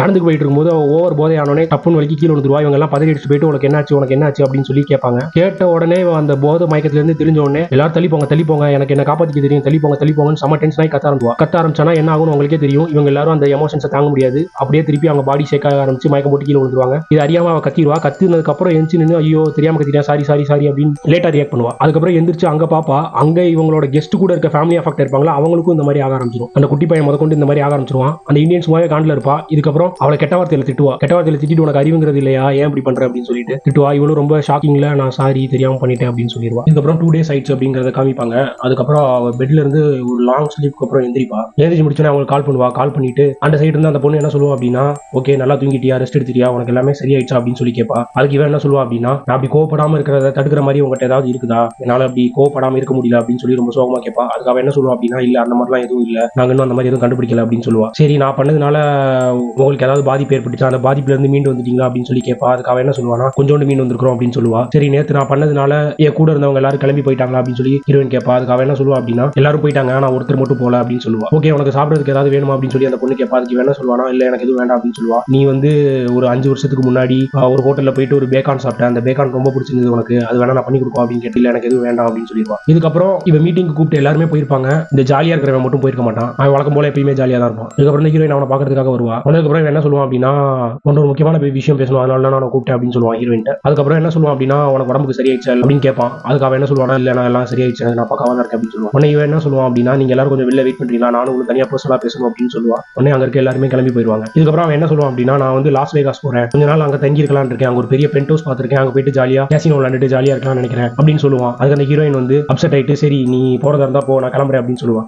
நடந்து போயிட்டு இருக்கும்போது ஓவர் போதை ஆனோடனே டப்புன்னு வலிக்கு கீழே வந்துருவா இவங்க எல்லாம் பதவி அடிச்சு போயிட்டு உனக்கு என்னாச்சு? உனக்கு என்னாச்சு? அப்படின்னு சொல்லி கேட்பாங்க. கேட்ட உடனே அந்த போதை மயக்கத்துல இருந்து தெரிஞ்ச உடனே எல்லாரும் தள்ளிப்போங்க தள்ளிப்போங்க. எனக்கு என்ன காப்பாத்திக்க தெரியும். தள்ளிப்போங்க தள்ளிப்போங்கன்னு தள்ளி செம்ம டென்ஷன் ஆகி கத்த ஆரம்பிச்சுவா கத்த ஆரம்பிச்சானா என்ன ஆகும் உங்களுக்கே தெரியும். இவங்க எல்லாரும் அந்த எமோஷன்ஸை தாங்க முடியாது. அப்படியே திருப்பி அவங்க பாடி ஷேக் ஆக ஆரம்பிச்சு மயக்கம் போட்டு கீழே விழுந்துருவாங்க. இது அறியாம அவ கத்திடுவா. கத்துனதுக்கு அப்புறம் எந்திச்சு நின்று ஐயோ தெரியாம கத்திட்டேன் சாரி சாரி சாரி அப்படின்னு லேட்டா ரியாக்ட் பண்ணுவா. அதுக்கப்புறம் எந்திரிச்சு அங்க பாப்பா அங்க இவங்களோட கெஸ்ட் கூட இருக்க ஃபேமிலி அஃபெக்ட் இருப்பாங்களா? அவங்களுக்கும் இந்த மாதிரி ஆக ஆரம்பிச்சிடும் அந்த குட்டி பையன் முதற்கொண்டு இந்த மாதிரி ஆக ஆரம்பிச்சிருவான். அந்த இந்தியன்ஸ் மாதிரி காண்டில் இருப்பா. இதுக்கப்புறம் அவளை கெட்ட வார்த்தையில திட்டுவா. கெட்ட வார்த்தையில திட்டிட்டு உனக்கு அறிவுங்கிறது இல்லையா? ஏன் இப்படி பண்ற? அப்படின்னு சொல்லிட்டு திட்டுவா. இவளும் ரொம்ப ஷாக்கிங்ல நான் சாரி தெரியாம பண்ணிட்டேன் அப்படின்னு சொல்லிடுவா. இதுக்கப்புறம் டூ டேஸ் ஆயிடுச்சு அப்படிங்கறத காமிப்பாங்க. அதுக்கப்புறம் அவ பெட்ல இருந்து ஒரு லாங் ஸ்லீப்க்கு அப்புறம் எந்திரிப்பா. எந்திரிச்சு முடிச்சோன்னே அவங்களுக்கு கால் பண்ணுவா. கால் பண்ணிட்டு அந்த சைடு இருந்து அந்த பொண்ணு என்ன சொல்லுவா அப்படின்னா ஓகே நல்லா தூங்கிட்டியா? ரெஸ்ட் எடுத்துட்டியா? உனக்கு எல்லாமே சரியாயிடுச்சா? அப்படின்னு சொல்லி கேட்பா அதுக்கு இவன் என்ன சொல்லுவா அப்படின்னா நான் அப்படி கோவப்படாம இருக்கிறத தடுக்கிற மாதிரி உங்ககிட்ட ஏதாவது இருக்குதா? என்னால அப்படி கோவப்படாம இருக்க முடியல அப்படின்னு சொல்லி ரொம்ப சோகமா கேட்பா அதுக்கு அவன் என்ன சொல்லுவா அப்படின்னா இல்ல அந்த மாதிரிலாம் எதுவும் இல்ல. நாங்க இன்னும் அந்த மாதிரி எதுவும் கண்டுபிடிக்கல அப்படின்னு சொல்லுவா. சரி நான் பண்ணதுனால உங்களுக்கு ஏதாவது பாதிப்பு ஏற்பட்டுச்சா? அந்த பாதிப்புல இருந்து மீண்டு வந்துட்டீங்களா அப்படின்னு சொல்லி கேட்பா அதுக்காக என்ன சொல்லுவானா கொஞ்சோண்டு மீன் வந்திருக்கிறோம் அப்படின்னு சொல்லுவா. சரி நேத்து நான் பண்ணதுனால என் கூட இருந்தவங்க எல்லாரும் கிளம்பி போயிட்டாங்களா? அப்படின்னு சொல்லி ஹீரோயின் கேட்பா அதுக்காக என்ன சொல்லுவா அப்படின்னா எல்லாரும் போயிட்டாங்க நான் ஒருத்தர் மட்டும் போல அப்படின்னு சொல்லுவா. ஓகே உனக்கு சாப்பிடுறதுக்கு ஏதாவது வேணுமா? அப்படின்னு சொல்லி அந்த பொண்ணு கேட்பா அதுக்கு இவன் என்ன சொல்லுவானா இல்ல எனக்கு எதுவும் வேண்டாம் அப்படின்னு சொல்லுவா. நீ வந்து ஒரு அஞ்சு வருஷத்துக்கு முன்னாடி ஒரு ஹோட்டல்ல போயிட்டு ஒரு பேக்கான் சாப்பிட்டேன் அந்த பேக்கான் ரொம்ப பிடிச்சிருந்தது உனக்கு. அது வேணா நான் பண்ணி கொடுப்போம் அப்படின்னு கேட்டு இல்லை எனக்கு எதுவும் வேண்டாம் அப்படின்னு சொல்லிடுவா. இதுக்கப்புறம் இவன் மீட்டிங் கூப்பிட்டு எல்லாருமே போயிருப்பாங்க. இந்த ஜாலியா இருக்கிறவன் மட்டும் போயிருக்க மாட்டான். அவன் வழக்கம் போல எப்பயுமே ஜாலியா தான் இருப்பான். இதுக்கப்புறம் ஹீரோயின் அவனை பாக்குறதுக்காக வருவா. அதுக்கப்புறம் என்ன சொல்லுவான் அப்படின்னா ஒன்று ஒரு முக்கியமான விஷயம் பேசணும். அதனால தான் நான் கூப்பிட்டேன் அப்படின்னு சொல்லுவான் ஹீரோயின் அதுக்கப்புறம் என்ன சொல்லுவான் அப்படின்னா உனக்கு உடம்புக்கு சரியாயிடுச்சு அப்படின்னு கேட்பான். அதுக்கு அவன் என்ன சொல்லுவானா இல்லை நான் எல்லாம் சரியாயிடுச்சு. நான் பக்கமாக தான் இருக்கேன் அப்படின்னு சொல்லுவான். உன்னை இவன் என்ன சொல்லுவான் அப்படின்னா நீங்க எல்லாரும் கொஞ்சம் வெளில வெயிட் பண்றீங்களா? நானும் உங்களுக்கு தனியாக பர்சனலாக பேசணும் அப்படின்னு சொல்லுவான். உடனே அங்கே இருக்க எல்லாருமே கிளம்பி போயிருவாங்க இதுக்கப்புறம் அவன் என்ன சொல்லுவான் அப்படின்னா நான் வந்து லாஸ் வேகாஸ் போறேன். கொஞ்ச நாள் அங்கே தங்கி இருக்கலாம்னு இருக்கேன். அங்கே ஒரு பெரிய பென்ட் ஹவுஸ் பார்த்துருக்கேன். அங்கே போயிட்டு ஜாலியாக கேசினோ விளாண்டுட்டு ஜாலியாக இருக்கலாம்னு நினைக்கிறேன் அப்படின்னு சொல்லுவான். அதுக்கு அந்த ஹீரோயின் வந்து அப்செட் ஆயிட்டு சரி நீ போறதா இருந்தா போ. நான் கிளம்புறேன் அப்படின்னு சொல்லுவான்.